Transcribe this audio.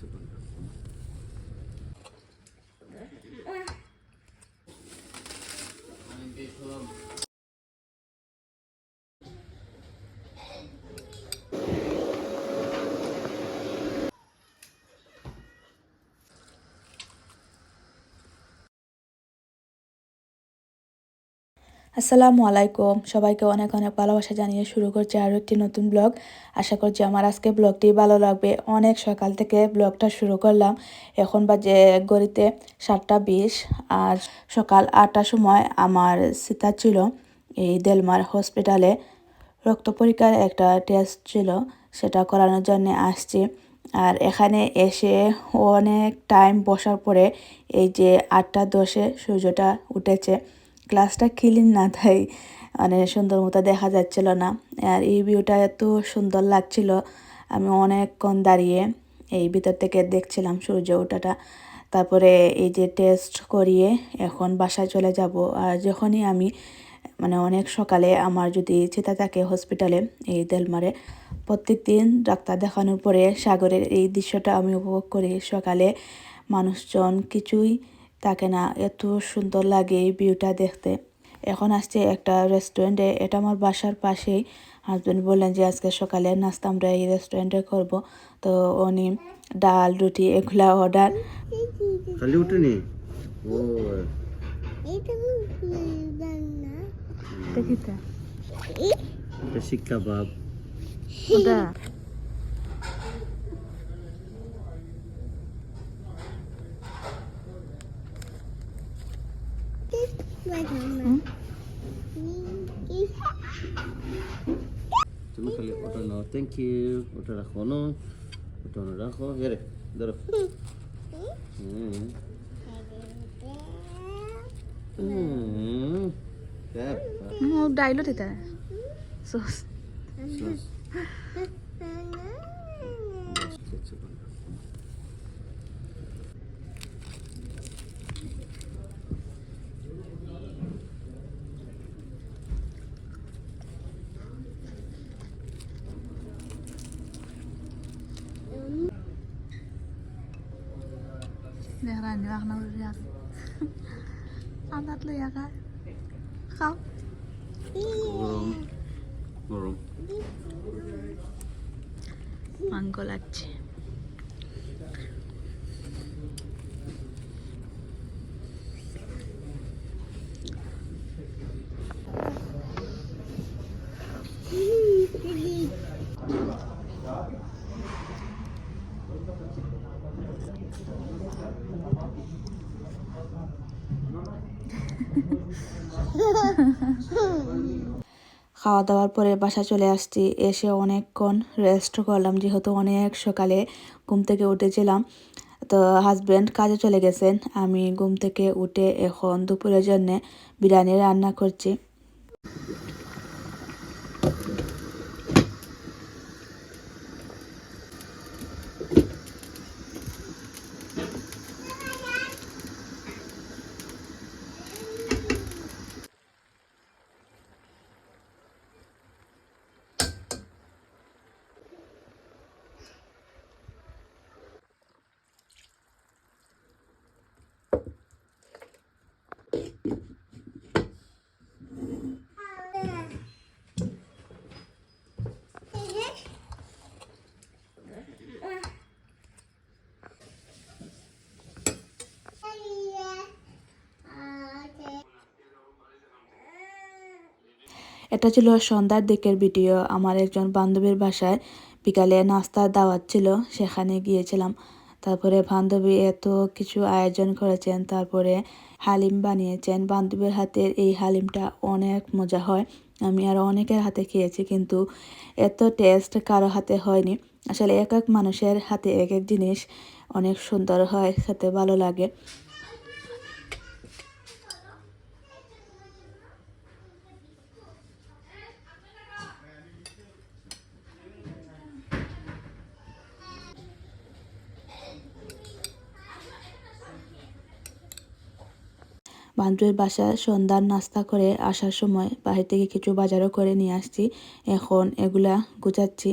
Oh, yeah. আসসালামু আলাইকুম। সবাইকে অনেক অনেক ভালোবাসা জানিয়ে শুরু করছি আরও একটি নতুন ব্লগ। আশা করছি আমার আজকে ব্লগটি ভালো লাগবে। অনেক সকাল থেকে ব্লগটা শুরু করলাম। এখন বাজে গড়িতে সাতটা বিশ আর সকাল আটটার সময় আমার সীতা ছিল এই দেলমার হসপিটালে। রক্ত পরীক্ষার একটা টেস্ট ছিল, সেটা করানোর জন্য আসছি। আর এখানে এসে অনেক টাইম বসার পরে এই যে আটটা দশে সূর্যটা উঠেছে। গ্লাসটা ক্লিন না তাই মানে সুন্দর মতো দেখা যাচ্ছিল না। আর এই ভিউটা এত সুন্দর লাগছিল, আমি অনেকক্ষণ দাঁড়িয়ে এই ভিতর থেকে দেখছিলাম সূর্য ওঠাটা। তারপরে এই যে টেস্ট করিয়ে এখন বাসায় চলে যাব। আর যখনই আমি মানে অনেক সকালে আমার যদি চিতা থাকে হসপিটালে এই দেলমারে প্রত্যেক দিন ডাক্তার দেখানোর পরে সাগরের এই দৃশ্যটা আমি উপভোগ করি। সকালে মানুষজন কিছুই থাকে না এত সুন্দর লাগে এই ভিউটা দেখতে। এখন আসছে একটা রেস্টুরেন্টে এটা আমার বাসার পাশেই। হাজব্যান্ড বললেন যে আজকে সকালে নাস্তা আমরা এই রেস্টুরেন্টে করব। তো উনি ডাল রুটি এগুলা অর্ডার খালি উঠেনি? ও এটা শিক্ষা বাব ওটা তুমি খালি ওটা নাও থ্যাংক ইউ ওটা রাখো না? ওটা রাখো হেরে ধরো হুম ক্যাপ ডাইলো beneran di warna lihat sangat lu ya kak kau burung burung mango latte Thank you. খাওয়া দাওয়ার পরে বাসা চলে আসছি। এসে অনেকক্ষণ রেস্ট করলাম, যেহেতু অনেক সকালে ঘুম থেকে উঠেছিলাম। তো হাজব্যান্ড কাজে চলে গেছেন। আমি ঘুম থেকে উঠে এখন দুপুরের জন্যে বিরিয়ানি রান্না করছি। এটা ছিল সন্ধ্যার দিকের ভিডিও। আমার একজন বান্ধবীর বাসায় বিকালে নাস্তার দাওয়াত ছিল, সেখানে গিয়েছিলাম। তারপরে বান্ধবী এত কিছু আয়োজন করেছেন, তারপরে হালিম বানিয়েছেন। বান্ধবীর হাতের এই হালিমটা অনেক মজা হয়। আমি আরও অনেকের হাতে খেয়েছি, কিন্তু এত টেস্ট কারও হাতে হয়নি। আসলে এক এক মানুষের হাতে এক এক জিনিস অনেক সুন্দর হয়, খেতে ভালো লাগে। বান্ধবীর বাসা সন্ধ্যার নাস্তা করে আসার সময় বাহির থেকে কিছু বাজারও করে নিয়ে আসছি। এখন এগুলা গুছাচ্ছি।